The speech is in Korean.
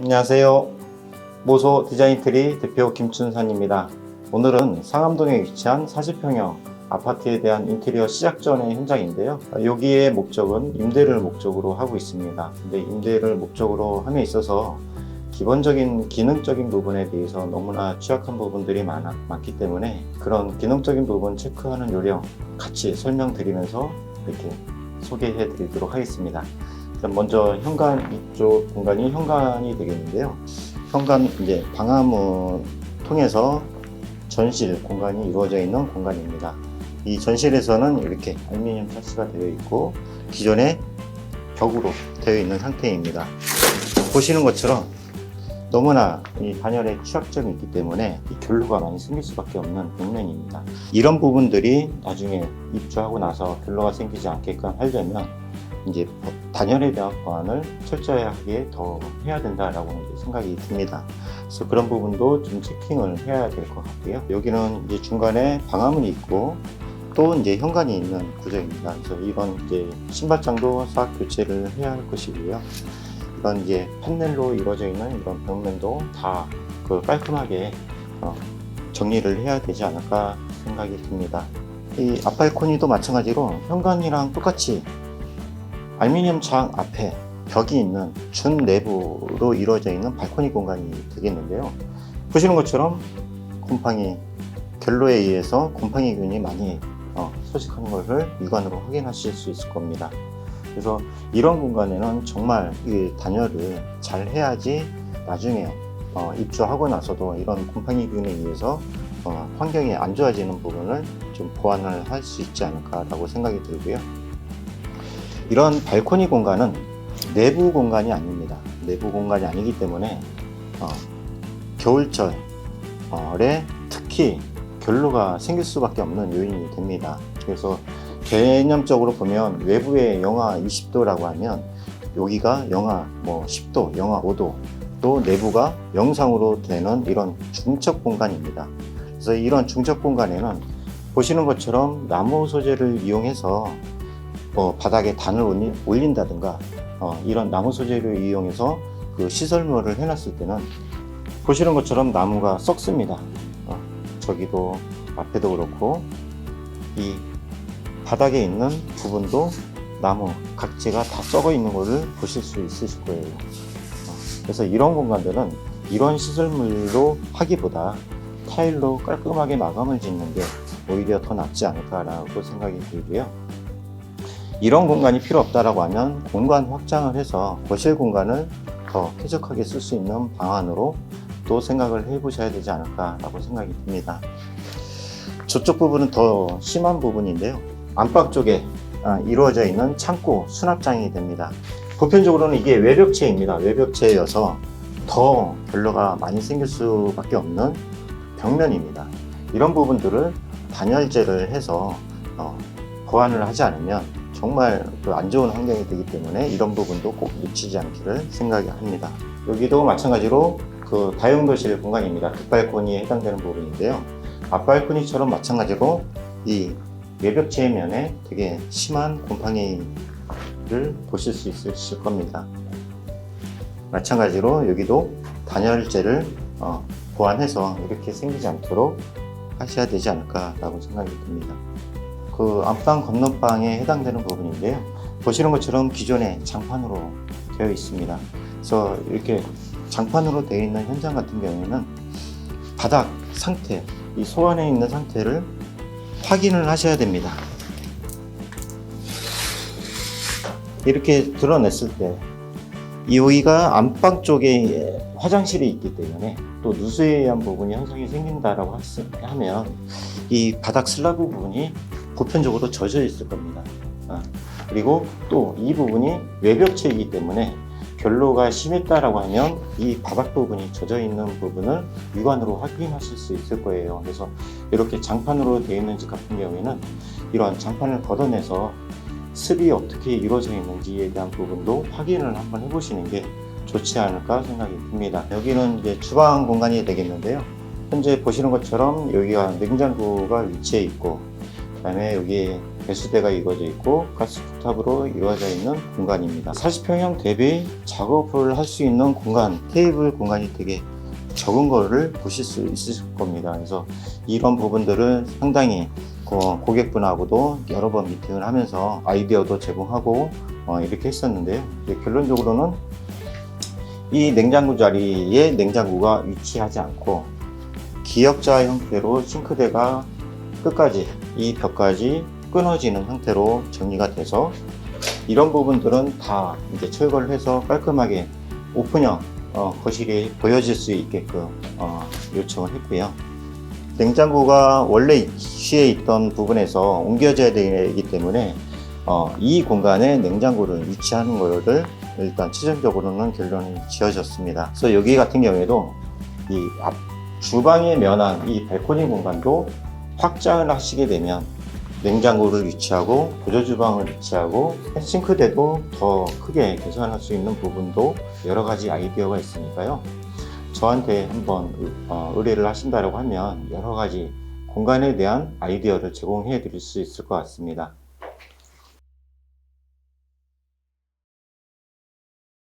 안녕하세요. 모소 디자인트리 대표 김춘산입니다. 오늘은 상암동에 위치한 40평형 아파트에 대한 인테리어 시작 전의 현장인데요. 여기의 목적은 임대를 목적으로 하고 있습니다. 근데 임대를 목적으로 함에 있어서 기본적인 기능적인 부분에 대해서 너무나 취약한 부분들이 많아, 많기 때문에 그런 기능적인 부분 체크하는 요령 같이 설명드리면서 이렇게 소개해 드리도록 하겠습니다. 일단 먼저 현관 이쪽 공간이 현관이 되겠는데요. 현관 이제 방화문 통해서 전실 공간이 이루어져 있는 공간입니다. 이 전실에서는 이렇게 알루미늄 차시가 되어 있고 기존에 벽으로 되어 있는 상태입니다. 보시는 것처럼 너무나 이 단열에 취약점이 있기 때문에 이 결로가 많이 생길 수밖에 없는 벽면입니다. 이런 부분들이 나중에 입주하고 나서 결로가 생기지 않게끔 하려면 이제 단열에 대한 보완을 철저하게 더 해야 된다라고 생각이 듭니다. 그래서 그런 부분도 좀 체킹을 해야 될 것 같고요. 여기는 이제 중간에 방화문이 있고 또 이제 현관이 있는 구조입니다. 그래서 이런 이제 신발장도 싹 교체를 해야 할 것이고요. 이런 이제 판넬로 이루어져 있는 이런 벽면도 다 그 깔끔하게 어, 정리를 해야 되지 않을까 생각이 듭니다. 이 앞발코니도 마찬가지로 현관이랑 똑같이 알루미늄 창 앞에 벽이 있는 준 내부로 이루어져 있는 발코니 공간이 되겠는데요. 보시는 것처럼 곰팡이 결로에 의해서 곰팡이 균이 많이 어, 소식한 것을 육안으로 확인하실 수 있을 겁니다. 그래서 이런 공간에는 정말 이 단열을 잘 해야지 나중에 어, 입주하고 나서도 이런 곰팡이 균에 의해서 어, 환경이 안 좋아지는 부분을 좀 보완을 할 수 있지 않을까라고 생각이 들고요. 이런 발코니 공간은 내부 공간이 아닙니다. 내부 공간이 아니기 때문에 어, 겨울철에 특히 결로가 생길 수밖에 없는 요인이 됩니다. 그래서 개념적으로 보면 외부에 영하 20도라고 하면 여기가 영하 뭐 10도, 영하 5도, 또 내부가 영상으로 되는 이런 중첩 공간입니다. 그래서 이런 중첩 공간에는 보시는 것처럼 나무 소재를 이용해서 뭐 바닥에 단을 올린- 올린 다든가 어, 이런 나무 소재를 이용해서 그 시설물을 해놨을 때는 보시는 것처럼 나무가 썩습니다. 어, 저기도 앞에도 그렇고 이 바닥에 있는 부분도 나무 각지가 다 썩어 있는 것을 보실 수 있으실 거예요. 어, 그래서 이런 공간들은 이런 시설물로 하기보다 타일로 깔끔하게 마감을 짓는 게 오히려 더 낫지 않을까라고 생각이 들고요. 이런 공간이 필요 없다라고 하면 공간 확장을 해서 거실 공간을 더 쾌적하게 쓸 수 있는 방안으로 또 생각을 해보셔야 되지 않을까라고 생각이 듭니다. 저쪽 부분은 더 심한 부분인데요. 안방 쪽에 아, 이루어져 있는 창고 수납장이 됩니다. 보편적으로는 이게 외벽체입니다. 외벽체여서 더 결로가 많이 생길 수밖에 없는 벽면입니다. 이런 부분들을 단열재를 해서 어, 보완을 하지 않으면 정말 그안 좋은 환경이 되기 때문에 이런 부분도 꼭 놓치지 않기를 생각이 합니다. 여기도 마찬가지로 그 다용도실 공간입니다. 뒷발코니에 해당되는 부분인데요. 앞발코니처럼 마찬가지로 이 외벽체 면에 되게 심한 곰팡이를 보실 수 있으실 겁니다. 마찬가지로 여기도 단열재를 어, 보완해서 이렇게 생기지 않도록 하셔야 되지 않을까라고 생각이 듭니다. 그 안방 건너방에 해당되는 부분인데요. 보시는 것처럼 기존에 장판으로 되어 있습니다. 그래서 이렇게 장판으로 되어 있는 현장 같은 경우에는 바닥 상태, 이 소안에 있는 상태를 확인을 하셔야 됩니다. 이렇게 드러냈을 때 여기가 안방 쪽에 화장실이 있기 때문에 또 누수에 의한 부분이 형성이 생긴다라고 했- 하면 이 바닥 슬라브 부분이 보편적으로 젖어 있을 겁니다. 아, 그리고 또 이 부분이 외벽체이기 때문에 결로가 심했다라고 하면 이 바닥 부분이 젖어 있는 부분을 육안으로 확인하실 수 있을 거예요. 그래서 이렇게 장판으로 되어 있는 집 같은 경우에는 이러한 장판을 걷어내서 습이 어떻게 이루어져 있는지에 대한 부분도 확인을 한번 해보시는 게 좋지 않을까 생각이 듭니다. 여기는 이제 주방 공간이 되겠는데요. 현재 보시는 것처럼 여기가 냉장고가 위치해 있고 그 다음에 여기에 배수대가 이루어져 있고 가스탑으로 이루어져 있는 공간입니다. 40평형 대비 작업을 할 수 있는 공간, 테이블 공간이 되게 적은 거를 보실 수 있으실 겁니다. 그래서 이런 부분들은 상당히 고- 고객분하고도 여러 번 미팅을 하면서 아이디어도 제공하고 어, 이렇게 했었는데요. 결론적으로는 이 냉장고 자리에 냉장고가 위치하지 않고 기역자 형태로 싱크대가 끝까지 이 벽까지 끊어지는 형태로 정리가 돼서 이런 부분들은 다 이제 철거를 해서 깔끔하게 오픈형 어, 거실이 보여질 수 있게끔 어, 요청을 했고요. 냉장고가 원래 위치해 있던 부분에서 옮겨져야 되기 때문에 어, 이 공간에 냉장고를 위치하는 거를 일단 최종적으로는 결론이 지어졌습니다. 그래서 여기 같은 경우에도 이 앞 주방에 면한 이 발코니 공간도 확장을 하시게 되면 냉장고를 위치하고 보조 주방을 위치하고 싱크대도 더 크게 개선할 수 있는 부분도 여러 가지 아이디어가 있으니까요. 저한테 한번 의- 어, 의뢰를 하신다고 하면 여러 가지 공간에 대한 아이디어를 제공해 드릴 수 있을 것 같습니다.